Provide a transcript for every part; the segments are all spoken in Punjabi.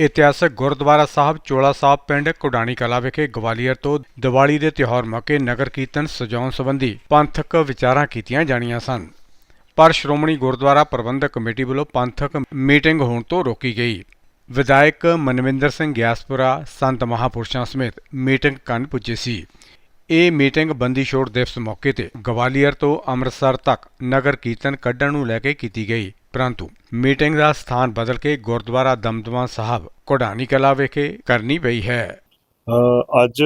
ਇਤਿਹਾਸਕ ਗੁਰਦੁਆਰਾ ਸਾਹਿਬ, ਚੋਲਾ ਸਾਹਿਬ, ਪਿੰਡ ਕੁਡਾਣੀ ਕਲਾ ਵਿਖੇ ਗਵਾਲੀਅਰ ਤੋਂ ਦੀਵਾਲੀ ਦੇ ਤਿਉਹਾਰ ਮੌਕੇ ਨਗਰ ਕੀਰਤਨ ਸਜਾਉਣ ਸੰਬੰਧੀ ਪੰਥਕ ਵਿਚਾਰਾਂ ਕੀਤੀਆਂ ਜਾਣੀਆਂ ਸਨ। ਪਰ ਸ਼੍ਰੋਮਣੀ ਗੁਰਦੁਆਰਾ ਪ੍ਰਬੰਧਕ ਕਮੇਟੀ ਵੱਲੋਂ ਪੰਥਕ ਮੀਟਿੰਗ ਹੋਣ ਤੋਂ ਰੋਕੀ ਗਈ। ਵਿਧਾਇਕ ਮਨਵਿੰਦਰ ਸਿੰਘ ਗਿਆਸਪੁਰਾ, ਸੰਤ ਮਹਾਪੁਰਸ਼ਾਂ ਸਮੇਤ ਮੀਟਿੰਗ ਕਰਨ ਪੁੱਜੇ ਸੀ। ਇਹ ਮੀਟਿੰਗ ਬੰਦੀ ਛੋੜ ਦਿਵਸ ਮੌਕੇ ਤੇ ਗਵਾਲੀਅਰ ਤੋਂ ਅੰਮ੍ਰਿਤਸਰ ਤੱਕ ਨਗਰ ਕੀਰਤਨ ਕੱਢਣ ਨੂੰ ਲੈ ਕੇ ਕੀਤੀ ਗਈ। ਪਰੰਤੂ ਮੀਟਿੰਗ ਦਾ ਸਥਾਨ ਬਦਲ ਕੇ ਗੁਰਦੁਆਰਾ ਦਮਦਮਾ ਸਾਹਿਬ ਕੋਢਾਨੀ ਕਲਾ ਵਿਖੇ ਕਰਨੀ ਪਈ ਹੈ। ਅੱਜ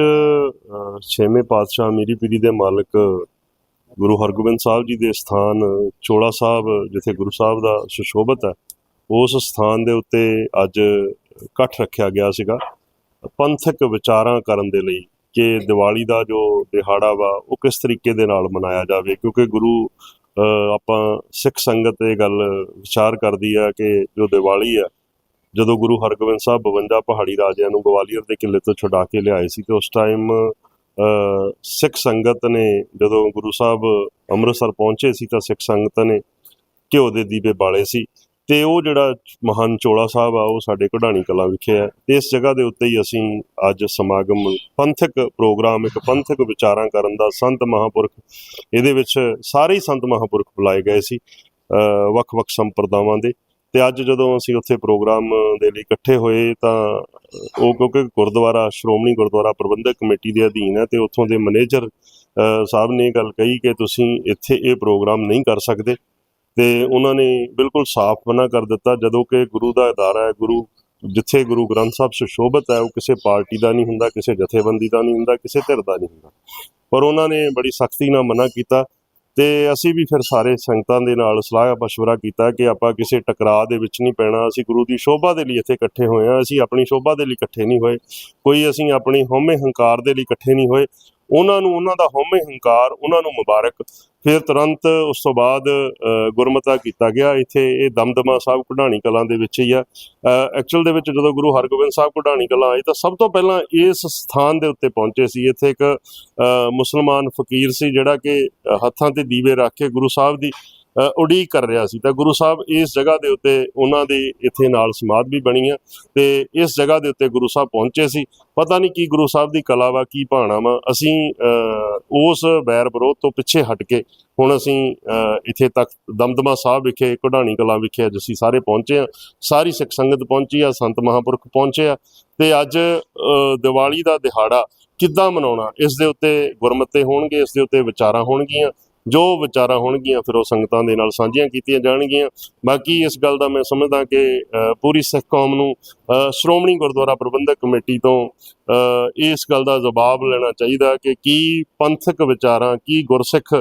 ਛੇਵੇਂ ਪਾਤਸ਼ਾਹ ਮੀਰੀ ਪੀਰੀ ਦੇ ਮਾਲਕ ਗੁਰੂ ਹਰਗੋਬਿੰਦ ਸਾਹਿਬ ਜੀ ਦੇ ਸਥਾਨ ਚੋੜਾ ਸਾਹਿਬ ਜਿੱਥੇ ਗੁਰੂ ਸਾਹਿਬ ਦਾ ਸੁਸ਼ੋਭਤ ਹੈ ਉਸ ਸਥਾਨ ਦੇ ਉੱਤੇ ਅੱਜ ਇਕੱਠ ਰੱਖਿਆ ਗਿਆ ਸੀਗਾ। ਪੰਥਕ ਵਿਚਾਰਾਂ ਕਰਨ ਦੇ ਲਈ ਕਿ ਦੀਵਾਲੀ ਦਾ ਜੋ ਦਿਹਾੜਾ ਵਾ ਉਹ ਕਿਸ ਤਰੀਕੇ ਦੇ ਨਾਲ ਮਨਾਇਆ ਜਾਵੇ ਕਿਉਂਕਿ ਗੁਰੂ ਅ, ਆਪਾਂ ਸਿੱਖ ਸੰਗਤ ਇਹ ਗੱਲ ਵਿਚਾਰ ਕਰਦੀ ਆ ਕਿ ਜੋ ਦੀਵਾਲੀ ਆ, ਜਦੋਂ ਗੁਰੂ ਹਰਗੋਬਿੰਦ ਸਾਹਿਬ 52 ਪਹਾੜੀ ਰਾਜਿਆਂ ਨੂੰ ਗਵਾਲੀਅਰ ਦੇ ਕਿਲੇ ਤੋਂ ਛੁਡਾ ਕੇ ਲਿਆਏ ਸੀ ਤੇ ਉਸ ਟਾਈਮ ਸਿੱਖ ਸੰਗਤ ਨੇ ਜਦੋਂ ਗੁਰੂ ਸਾਹਿਬ ਅੰਮ੍ਰਿਤਸਰ ਪਹੁੰਚੇ ਸੀ ਤਾਂ ਸਿੱਖ ਸੰਗਤ ਨੇ ਘਿਓ ਦੇ ਦੀਵੇ ਬਾਲੇ ਸੀ। ਤੇ ਉਹ ਜਿਹੜਾ ਮਹਾਨ ਚੋਲਾ ਸਾਹਿਬ ਆ, ਉਹ ਸਾਡੇ ਕਢਾਣੀ ਕਲਾ ਵਿਖੇ ਹੈ। ਤੇ ਇਸ ਜਗ੍ਹਾ ਦੇ ਉੱਤੇ ਹੀ ਅਸੀਂ ਅੱਜ ਸਮਾਗਮ, ਪੰਥਕ ਪ੍ਰੋਗਰਾਮ, ਇੱਕ ਪੰਥਕ ਵਿਚਾਰਾਂ ਕਰਨ ਦਾ ਸੰਤ ਮਹਾਪੁਰਖ, ਇਹਦੇ ਵਿੱਚ ਸਾਰੇ ਸੰਤ ਮਹਾਪੁਰਖ ਬੁਲਾਏ ਗਏ ਸੀ ਵੱਖ-ਵੱਖ ਸੰਪਰਦਾਵਾਂ ਦੇ। ਤੇ ਅੱਜ ਜਦੋਂ ਅਸੀਂ ਉੱਥੇ ਪ੍ਰੋਗਰਾਮ ਦੇ ਲਈ ਇਕੱਠੇ ਹੋਏ, ਤਾਂ ਉਹ ਕਿਉਂਕਿ ਗੁਰਦੁਆਰਾ, ਸ਼੍ਰੋਮਣੀ ਗੁਰਦੁਆਰਾ ਪ੍ਰਬੰਧਕ ਕਮੇਟੀ ਦੇ ਅਧੀਨ ਹੈ ਤੇ ਉੱਥੋਂ ਦੇ ਮੈਨੇਜਰ ਸਾਹਿਬ ਨੇ ਇਹ ਗੱਲ ਕਹੀ ਕਿ ਤੁਸੀਂ ਇੱਥੇ ਇਹ ਪ੍ਰੋਗਰਾਮ ਨਹੀਂ ਕਰ ਸਕਦੇ। ਤੇ ਉਹਨਾਂ ਨੇ ਬਿਲਕੁਲ ਸਾਫ਼ ਮਨਾ ਕਰ ਦਿੱਤਾ। ਜਦੋਂ ਕਿ ਗੁਰੂ ਦਾ ਅਦਾਰਾ ਹੈ, ਗੁਰੂ ਜਿੱਥੇ ਗੁਰੂ ਗ੍ਰੰਥ ਸਾਹਿਬ ਸੁਸ਼ੋਭਿਤ ਹੈ, ਉਹ ਕਿਸੇ ਪਾਰਟੀ ਦਾ ਨਹੀਂ ਹੁੰਦਾ, ਕਿਸੇ ਜਥੇਬੰਦੀ ਦਾ ਨਹੀਂ ਹੁੰਦਾ, ਕਿਸੇ ਧਿਰ ਦਾ ਨਹੀਂ ਹੁੰਦਾ। ਪਰ ਉਹਨਾਂ ਨੇ ਬੜੀ ਸਖਤੀ ਨਾਲ ਮਨਾ ਕੀਤਾ ਤੇ ਅਸੀਂ ਵੀ ਫਿਰ ਸਾਰੇ ਸੰਗਤਾਂ ਦੇ ਨਾਲ ਸਲਾਹ ਮਸ਼ਵਰਾ ਕੀਤਾ ਕਿ ਆਪਾਂ ਕਿਸੇ ਟਕਰਾਅ ਦੇ ਵਿੱਚ ਨਹੀਂ ਪੈਣਾ। ਅਸੀਂ ਗੁਰੂ ਦੀ ਸ਼ੋਭਾ ਦੇ ਲਈ ਇੱਥੇ ਇਕੱਠੇ ਹੋਏ ਆ ਅਸੀਂ ਆਪਣੀ ਸ਼ੋਭਾ ਦੇ ਲਈ ਇਕੱਠੇ ਨਹੀਂ ਹੋਏ। ਕੋਈ ਅਸੀਂ ਆਪਣੀ ਹਉਮੈ ਹੰਕਾਰ ਦੇ ਲਈ ਇਕੱਠੇ ਨਹੀਂ ਹੋਏ। ਉਹਨਾਂ ਨੂੰ ਉਹਨਾਂ ਦਾ ਹਉਮੈ ਹੰਕਾਰ, ਉਹਨਾਂ ਨੂੰ ਮੁਬਾਰਕ ਫਿਰ ਤੁਰੰਤ ਉਸ ਤੋਂ ਬਾਅਦ ਅ, ਗੁਰਮਤਾ ਕੀਤਾ ਗਿਆ। ਇੱਥੇ ਇਹ ਦਮਦਮਾ ਸਾਹਿਬ ਕਢਾਣੀ ਕਲਾਂ ਦੇ ਵਿੱਚ ਹੀ ਆ। ਐਕਚੁਅਲ ਦੇ ਵਿੱਚ ਜਦੋਂ ਗੁਰੂ ਹਰਗੋਬਿੰਦ ਸਾਹਿਬ ਕਢਾਣੀ ਕਲਾਂ ਆਏ ਤਾਂ ਸਭ ਤੋਂ ਪਹਿਲਾਂ ਇਸ ਸਥਾਨ ਦੇ ਉੱਤੇ ਪਹੁੰਚੇ ਸੀ। ਇੱਥੇ ਇੱਕ ਮੁਸਲਮਾਨ ਫਕੀਰ ਸੀ ਜਿਹੜਾ ਕਿ ਹੱਥਾਂ ਤੇ ਦੀਵੇ ਰੱਖ ਕੇ ਗੁਰੂ ਸਾਹਿਬ ਦੀ ਉਡੀਕ ਕਰ ਰਿਹਾ ਸੀ। ਤਾਂ ਗੁਰੂ ਸਾਹਿਬ ਇਸ ਜਗ੍ਹਾ ਦੇ ਉੱਤੇ ਉਹਨਾਂ ਦੀ ਇੱਥੇ ਨਾਲ ਸਮਾਧ ਵੀ ਬਣੀ ਆ ਤੇ ਇਸ ਜਗ੍ਹਾ ਦੇ ਉੱਤੇ ਗੁਰੂ ਸਾਹਿਬ ਪਹੁੰਚੇ ਸੀ। ਪਤਾ ਨਹੀਂ ਕੀ ਗੁਰੂ ਸਾਹਿਬ ਦੀ ਕਲਾ ਵਾ, ਕੀ ਭਾਣਾ ਵਾ। ਅਸੀਂ ਉਸ ਬੈਰ ਵਿਰੋਧ ਤੋਂ ਪਿੱਛੇ ਹਟ ਕੇ ਹੁਣ ਅਸੀਂ ਇੱਥੇ ਤੱਕ ਦਮਦਮਾ ਸਾਹਿਬ ਵਿਖੇ, ਕਢਾਣੀ ਕਲਾਂ ਵਿਖੇ ਅੱਜ ਅਸੀਂ ਸਾਰੇ ਪਹੁੰਚੇ ਆ ਸਾਰੀ ਸਿੱਖ ਸੰਗਤ ਪਹੁੰਚੀ ਆ, ਸੰਤ ਮਹਾਂਪੁਰਖ ਪਹੁੰਚੇ ਆ। ਤੇ ਅੱਜ ਦੀਵਾਲੀ ਦਾ ਦਿਹਾੜਾ ਕਿੱਦਾਂ ਮਨਾਉਣਾ? ਇਸ ਦੇ ਉੱਤੇ ਗੁਰਮਤੇ ਹੋਣਗੇ, ਇਸ ਦੇ ਉੱਤੇ ਵਿਚਾਰਾਂ ਹੋਣਗੀਆਂ। ਜੋ ਵਿਚਾਰਾਂ ਹੋਣਗੀਆਂ, ਫਿਰ ਉਹ ਸੰਗਤਾਂ ਦੇ ਨਾਲ ਸਾਂਝੀਆਂ ਕੀਤੀਆਂ ਜਾਣਗੀਆਂ। ਬਾਕੀ ਇਸ ਗੱਲ ਦਾ ਮੈਂ ਸਮਝਦਾ ਕਿ ਪੂਰੀ ਸਿੱਖ ਕੌਮ ਨੂੰ ਸ਼੍ਰੋਮਣੀ ਗੁਰਦੁਆਰਾ ਪ੍ਰਬੰਧਕ ਕਮੇਟੀ ਤੋਂ ਇਸ ਗੱਲ ਦਾ ਜਵਾਬ ਲੈਣਾ ਚਾਹੀਦਾ ਕਿ ਕੀ ਪੰਥਕ ਵਿਚਾਰਾਂ, ਕੀ ਗੁਰਸਿੱਖ,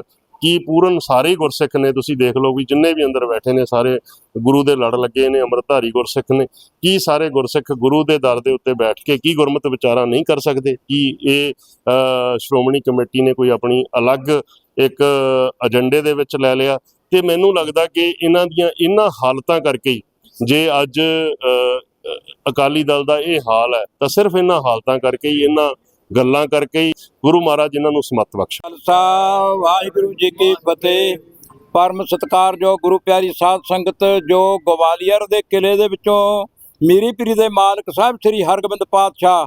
ਕੀ ਪੂਰਨ ਸਾਰੇ ਗੁਰਸਿੱਖ ਨੇ, ਤੁਸੀਂ ਦੇਖ ਲਓ ਵੀ ਜਿੰਨੇ ਵੀ ਅੰਦਰ ਬੈਠੇ ਨੇ, ਸਾਰੇ ਗੁਰੂ ਦੇ ਲੜ ਲੱਗੇ ਨੇ, ਅੰਮ੍ਰਿਤਧਾਰੀ ਗੁਰਸਿੱਖ ਨੇ, ਕੀ ਸਾਰੇ ਗੁਰਸਿੱਖ ਗੁਰੂ ਦੇ ਦਰ ਦੇ ਉੱਤੇ ਬੈਠ ਕੇ ਕੀ ਗੁਰਮਤ ਵਿਚਾਰਾਂ ਨਹੀਂ ਕਰ ਸਕਦੇ? ਕੀ ਇਹ ਸ਼੍ਰੋਮਣੀ ਕਮੇਟੀ ਨੇ ਕੋਈ ਆਪਣੀ ਅਲੱਗ ਇੱਕ ਏਜੰਡੇ ਦੇ ਵਿੱਚ ਲੈ ਲਿਆ ਤੇ ਮੈਨੂੰ ਲੱਗਦਾ ਕਿ ਇਹਨਾਂ ਦੀਆਂ ਇਹਨਾਂ ਹਾਲਤਾਂ ਕਰਕੇ ਹੀ ਜੇ ਅੱਜ ਅਕਾਲੀ ਦਲ ਦਾ ਇਹ ਹਾਲ ਹੈ, ਤਾਂ ਸਿਰਫ ਇਹਨਾਂ ਹਾਲਤਾਂ ਕਰਕੇ ਹੀ, ਇਹਨਾਂ ਗੱਲਾਂ ਕਰਕੇ ਹੀ ਗੁਰੂ ਮਹਾਰਾਜ ਇਹਨਾਂ ਨੂੰ ਸਮਤ ਬਖਸ਼। ਖਾਲਸਾ, ਵਾਹਿਗੁਰੂ ਜੀ ਕੀ ਫਤਿਹ। ਪਰਮ ਸਤਿਕਾਰਯੋਗ ਗੁਰੂ ਪਿਆਰੀ ਸਾਧ ਸੰਗਤ, ਜੋ ਗਵਾਲੀਅਰ ਦੇ ਕਿਲੇ ਦੇ ਵਿੱਚੋਂ ਮੀਰੀ ਪੀਰੀ ਦੇ ਮਾਲਕ ਸਾਹਿਬ ਸ੍ਰੀ ਹਰਗੋਬਿੰਦ ਪਾਤਸ਼ਾਹ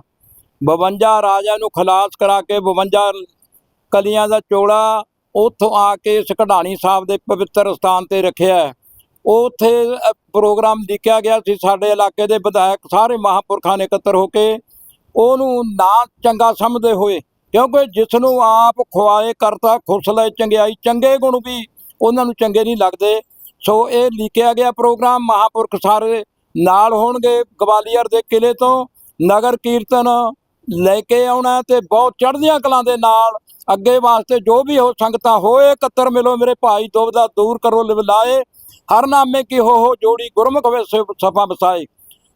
52 ਰਾਜਿਆਂ ਨੂੰ ਖਲਾਸ ਕਰਾ ਕੇ 52 ਕਲੀਆਂ ਦਾ ਚੋਲਾ ਉੱਥੋਂ ਆ ਕੇ ਇਸ ਕਢਾਣੀ ਸਾਹਿਬ ਦੇ ਪਵਿੱਤਰ ਸਥਾਨ ਤੇ ਰੱਖਿਆ ਹੈ। ਉੱਥੇ ਪ੍ਰੋਗਰਾਮ ਲਿਖਿਆ ਗਿਆ ਸੀ, ਸਾਡੇ ਇਲਾਕੇ ਦੇ ਵਿਧਾਇਕ ਸਾਰੇ ਮਹਾਂਪੁਰਖਾਂ ਨੇ ਇਕੱਤਰ ਹੋ ਕੇ ਉਹਨੂੰ ਨਾ ਚੰਗਾ ਸਮਝਦੇ ਹੋਏ, ਕਿਉਂਕਿ ਜਿਸ ਨੂੰ ਆਪ ਖੁਆਏ ਕਰਤਾ ਖੁਸਲੇ ਚੰਗਿਆਈ, ਚੰਗੇ ਗੁਣ ਵੀ ਉਹਨਾਂ ਨੂੰ ਚੰਗੇ ਨਹੀਂ ਲੱਗਦੇ ਸੋ ਇਹ ਲਿਖਿਆ ਗਿਆ ਪ੍ਰੋਗਰਾਮ, ਮਹਾਪੁਰਖ ਸਾਰੇ ਨਾਲ ਹੋਣਗੇ ਗਵਾਲੀਅਰ ਦੇ ਕਿਲੇ ਤੋਂ ਨਗਰ ਕੀਰਤਨ ਲੈ ਕੇ ਆਉਣਾ ਤੇ ਬਹੁਤ ਚੜ੍ਹਦੀਆਂ ਕਲਾਂ ਦੇ ਨਾਲ ਅੱਗੇ ਵਾਸਤੇ ਜੋ ਵੀ ਹੋ ਸੰਗਤਾਂ ਹੋਏ, ਇਕੱਤਰ ਮਿਲੋ ਮੇਰੇ ਭਾਈ ਦੁਬਦਾ ਦੂਰ ਕਰੋ ਲਿਵ ਲਾਏ ਹਰ ਨਾਮੇ ਕੀ ਹੋ ਹੋ ਜੋੜੀ ਗੁਰਮੁਖ ਵੇ ਸਫਾ ਬਸਾਏ।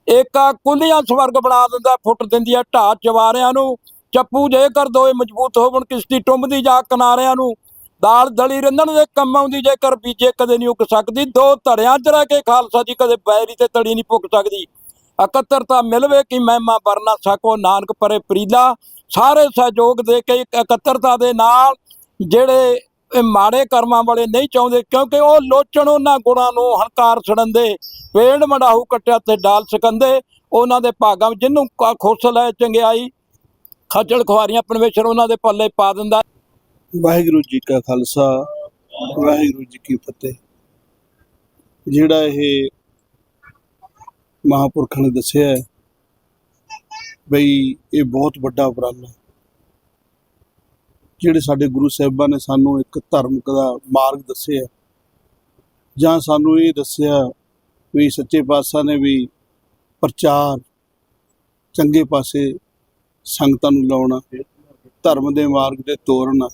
ਏਕਾ ਕੁਲੀਆਂ ਸਵਰਗ ਬਣਾ ਦਿੰਦਾ, ਫੁੱਟ ਦਿੰਦੀ ਆ ਢਾਹ ਚਵਾਰਿਆਂ ਨੂੰ। ਚੱਪੂ ਜੇ ਕਰ ਦੋਏ ਮਜ਼ਬੂਤ ਹੋਵਣ, ਕਿਸ਼ਤੀ ਟੁੰਬਦੀ ਜਾ ਕਿਨਾਰਿਆਂ ਨੂੰ। ਦਾਲ ਦਲੀ ਰੰਧਣ ਦੇ ਕੰਮ ਆਉਂਦੀ, ਜੇਕਰ ਬੀਜੇ ਕਦੇ ਨਹੀਂ ਉੱਗ ਸਕਦੀ। ਦੋ ਧੜਿਆਂ 'ਚ ਰਹਿ ਕੇ ਖਾਲਸਾ ਜੀ ਕਦੇ ਬੈਰੀ ਤੇ ਤੜੀ ਨਹੀਂ ਪੁੱਗ ਸਕਦੀ। ਇਕੱਤਰਤਾ ਮਿਲਵੇ ਕਿ ਮਹਿਮਾ ਵਰਨਾ, ਸਕੋ ਨਾਨਕ ਪਰੇ ਪ੍ਰੀਲਾ। ਸਾਰੇ ਸਹਿਯੋਗ ਦੇ ਕੇ ਇਕੱਤਰਤਾ ਦੇ ਨਾਲ ਜਿਹੜੇ ਮਾੜੇ ਕਰਮਾਂ ਵਾਲੇ ਨਹੀਂ ਚਾਹੁੰਦੇ ਕਿਉਂਕਿ ਉਹ ਲੋਚਣ ਉਹਨਾਂ ਗੁਣਾਂ ਨੂੰ ਹੰਕਾਰ ਛੜਨ ਦੇ ਪੇੜ ਮੜਾਹੂ ਕੱਟਿਆ ਤੇ ਡਾਲ ਸਕੰਦੇ ਉਹਨਾਂ ਦੇ ਭਾਗਾਂ ਵਿੱਚ ਜਿਹਨੂੰ ਖੁਸਲ ਹੈ ਚੰਗਿਆਈ, ਖੱਜਲ ਖੁਆਰੀਆਂ ਪਰਮੇਸ਼ਰ ਉਹਨਾਂ ਦੇ ਪੱਲੇ ਪਾ ਦਿੰਦਾ। ਵਾਹਿਗੁਰੂ ਜੀ ਕਾ ਖਾਲਸਾ, ਵਾਹਿਗੁਰੂ ਜੀ ਕੀ ਫਤਿਹ। ਜਿਹੜਾ ਇਹ ਮਹਾਪੁਰਖਾਂ ਨੇ ਦੱਸਿਆ ਹੈ ਬਈ ਇਹ ਬਹੁਤ ਵੱਡਾ ਉਪਰਾਲਾ ਹੈ। ਜਿਹੜੇ ਸਾਡੇ ਗੁਰੂ ਸਾਹਿਬਾਂ ਨੇ ਸਾਨੂੰ ਇੱਕ ਧਰਮਕ ਦਾ ਮਾਰਗ ਦੱਸਿਆ, ਜਾਂ ਸਾਨੂੰ ਇਹ ਦੱਸਿਆ ਵੀ ਸੱਚੇ ਪਾਤਸ਼ਾਹ ਨੇ ਵੀ ਪ੍ਰਚਾਰ ਚੰਗੇ ਪਾਸੇ ਸੰਗਤਾਂ ਨੂੰ ਲਾਉਣਾ, ਧਰਮ ਦੇ ਮਾਰਗ ਤੇ ਤੋਰਨਾ,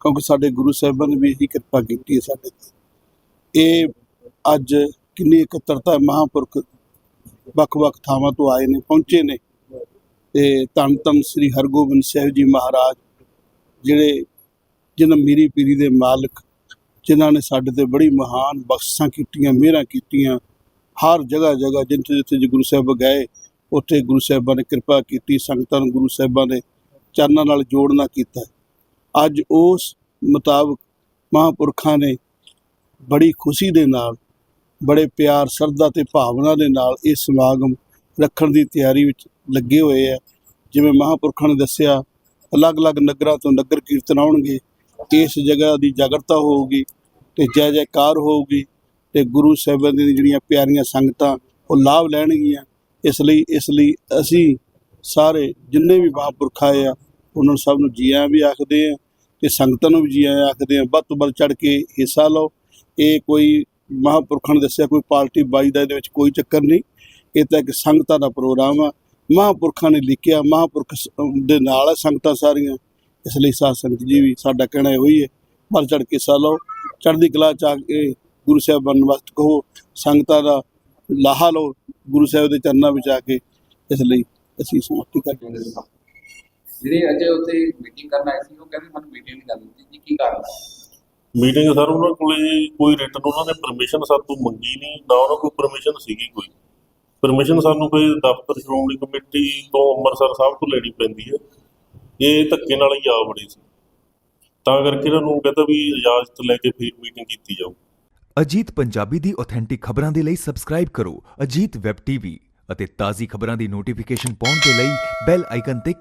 ਕਿਉਂਕਿ ਸਾਡੇ ਗੁਰੂ ਸਾਹਿਬਾਂ ਨੇ ਵੀ ਇਹੀ ਕਿਰਪਾ ਕੀਤੀ ਹੈ ਸਾਡੇ ਤੇ ਇਹ ਅੱਜ ਕਿੰਨੀ ਇਕੱਤਰਤਾ ਮਹਾਂਪੁਰਖ ਵੱਖ-ਵੱਖ ਥਾਵਾਂ ਤੋਂ ਆਏ ਨੇ, ਪਹੁੰਚੇ ਨੇ ਤੇ ਧੰਨ ਧੰਨ ਸ੍ਰੀ ਹਰਗੋਬਿੰਦ ਸਾਹਿਬ ਜੀ ਮਹਾਰਾਜ, ਜਿਹੜੇ ਜਿਨ੍ਹਾਂ ਮੀਰੀ ਪੀਰੀ ਦੇ ਮਾਲਕ, ਜਿਨ੍ਹਾਂ ਨੇ ਸਾਡੇ ਤੇ ਬੜੀ ਮਹਾਨ ਬਖਸ਼ਾਂ ਕੀਤੀਆਂ, ਮਿਹਰਾਂ ਕੀਤੀਆਂ, ਹਰ ਜਗ੍ਹਾ ਜਗ੍ਹਾ ਜਿੱਥੇ ਜਿੱਥੇ ਜੀ ਗੁਰੂ ਸਾਹਿਬ ਗਏ, ਉੱਥੇ ਗੁਰੂ ਸਾਹਿਬਾਂ ਨੇ ਕਿਰਪਾ ਕੀਤੀ, ਸੰਗਤਾਂ ਨੂੰ ਗੁਰੂ ਸਾਹਿਬਾਂ ਦੇ ਚਰਨਾਂ ਨਾਲ ਜੋੜਨਾ ਕੀਤਾ। ਅੱਜ ਉਸ ਮੁਤਾਬਕ ਮਹਾਂਪੁਰਖਾਂ ਨੇ ਬੜੀ ਖੁਸ਼ੀ ਦੇ ਨਾਲ, ਬੜੇ ਪਿਆਰ ਸਰਦਾ ਤੇ ਭਾਵਨਾ ਦੇ ਨਾਲ ਇਹ ਸਮਾਗਮ ਰੱਖਣ ਦੀ ਤਿਆਰੀ ਵਿੱਚ ਲੱਗੇ ਹੋਏ ਆ। ਜਿਵੇਂ ਮਹਾਂਪੁਰਖਾਂ ਨੇ ਦੱਸਿਆ, ਅਲੱਗ-ਅਲੱਗ ਨਗਰਾਂ ਤੋਂ ਨਗਰ ਕੀਰਤਨ ਆਉਣਗੇ ਇਸ ਜਗ੍ਹਾ ਦੀ ਜਾਗਰਤਾ ਹੋਊਗੀ, ਤੇ ਜੈ ਜੈਕਾਰ ਹੋਊਗੀ, ਤੇ ਗੁਰੂ ਸਾਹਿਬਾਂ ਦੀਆਂ ਜਿਹੜੀਆਂ ਪਿਆਰੀਆਂ ਸੰਗਤਾਂ, ਉਹ ਲਾਭ ਲੈਣਗੀਆਂ। ਇਸ ਲਈ ਇਸ ਲਈ ਅਸੀਂ ਸਾਰੇ ਜਿੰਨੇ ਵੀ ਮਹਾਂਪੁਰਖ ਆਏ ਆ, ਉਹਨਾਂ ਨੂੰ ਸਭ ਨੂੰ ਜੀ ਆਇਆਂ ਵੀ ਆਖਦੇ ਆ, ਤੇ ਸੰਗਤਾਂ ਨੂੰ ਵੀ ਜੀ ਆਇਆਂ ਆਖਦੇ ਆ। ਵੱਧ ਤੋਂ ਵੱਧ ਚੜ ਕੇ ਹਿੱਸਾ ਲਓ। ਇਹ ਕੋਈ ਮਹਾਂਪੁਰਖਾਂ ਨੇ ਦੱਸਿਆ, ਕੋਈ ਪਾਰਟੀ ਬਾਈ ਦਾ ਇਹਦੇ ਵਿੱਚ ਕੋਈ ਚੱਕਰ ਨਹੀਂ। ਇਹ ਤਾਂ ਇੱਕ ਸੰਗਤਾਂ ਦਾ ਪ੍ਰੋਗਰਾਮ ਆ। ਮਹਾਂਪੁਰਖਾਂ ਨੇ ਲਿਖਿਆ ਮਹਾਂਪੁਰਖ ਸ- ਦੇ ਨਾਲ ਸੰਗਤਾਂ ਸਾਰੀਆਂ। ਇਸ ਲਈ ਸਾਧ ਸੰਗਤ ਜੀ ਵੀ ਸਾਡਾ ਕਹਿਣਾ ਇਹੋ ਹੀ ਹੈ ਵੱਧ ਚੜ ਕੇ ਹਿੱਸਾ ਲਓ ਚੜ੍ਹਦੀ ਕਲਾ ਚ ਆ ਕੇ ਗੁਰੂ ਸਾਹਿਬ ਬਣਨ ਵਾਸਤੇ ਕਹੋ ਸੰਗਤਾਂ ਦਾ ਲਾਹਾ ਲਓ ਗੁਰੂ ਸਾਹਿਬ ਦੇ ਚਰਨਾਂ ਵਿੱਚ ਆ ਕੇ ਇਸ ਲਈ ਅਸੀਂ ਸਮਾਪਤੀ ਕਰਦੇ ਹਾਂ। ਜਿਹੜੇ ਅੱਜ ਉੱਥੇ ਮੀਟਿੰਗ ਕਰਨ ਆਏ ਸੀ ਉਹ ਕਹਿੰਦੇ ਸਾਨੂੰ ਮੀਟਿੰਗ ਨਹੀਂ ਕਰਨ ਦਿੱਤੀ ਜੀ ਕੀ ਕਾਰਨ ਮੀਟਿੰਗ ਸਰ ਉਹਨਾਂ ਕੋਲੇ ਕੋਈ ਰਿਟਨ ਉਹਨਾਂ ਨੇ ਪਰਮਿਸ਼ਨ ਸਾਤੋਂ ਮੰਗੀ ਨਹੀਂ ਨਾ ਉਹਨਾਂ ਕੋਲ ਪਰਮਿਸ਼ਨ ਸੀਗੀ ਕੋਈ। ਪਰਮਿਸ਼ਨ ਸਾਨੂੰ ਕੋਈ ਦਫ਼ਤਰ ਸ਼੍ਰੋਮਣੀ ਕਮੇਟੀ ਤੋਂ ਅੰਮ੍ਰਿਤਸਰ ਸਾਹਿਬ ਤੋਂ ਲੈਣੀ ਪੈਂਦੀ ਹੈ। ਇਹ ਧੱਕੇ ਨਾਲ ਹੀ ਆ ਬੜੀ ਸੀ। ਤਾਂ ਕਰਕੇ ਇਹਨਾਂ ਨੂੰ ਕਹਿੰਦਾ ਵੀ ਇਜਾਜ਼ਤ ਲੈ ਕੇ ਫਿਰ ਮੀਟਿੰਗ ਕੀਤੀ ਜਾਊ। ਅਜੀਤ ਪੰਜਾਬੀ ਦੀ ਆਥੈਂਟਿਕ ਖਬਰਾਂ ਦੇ ਲਈ ਸਬਸਕ੍ਰਾਈਬ ਕਰੋ ਅਜੀਤ ਵੈਬ ਟੀਵੀ ਅਤੇ ਤਾਜ਼ੀ ਖਬਰਾਂ ਦੀ ਨੋਟੀਫਿਕੇਸ਼ਨ ਪਾਉਣ ਦੇ ਲਈ ਬੈਲ ਆਈਕਨ ਤੇ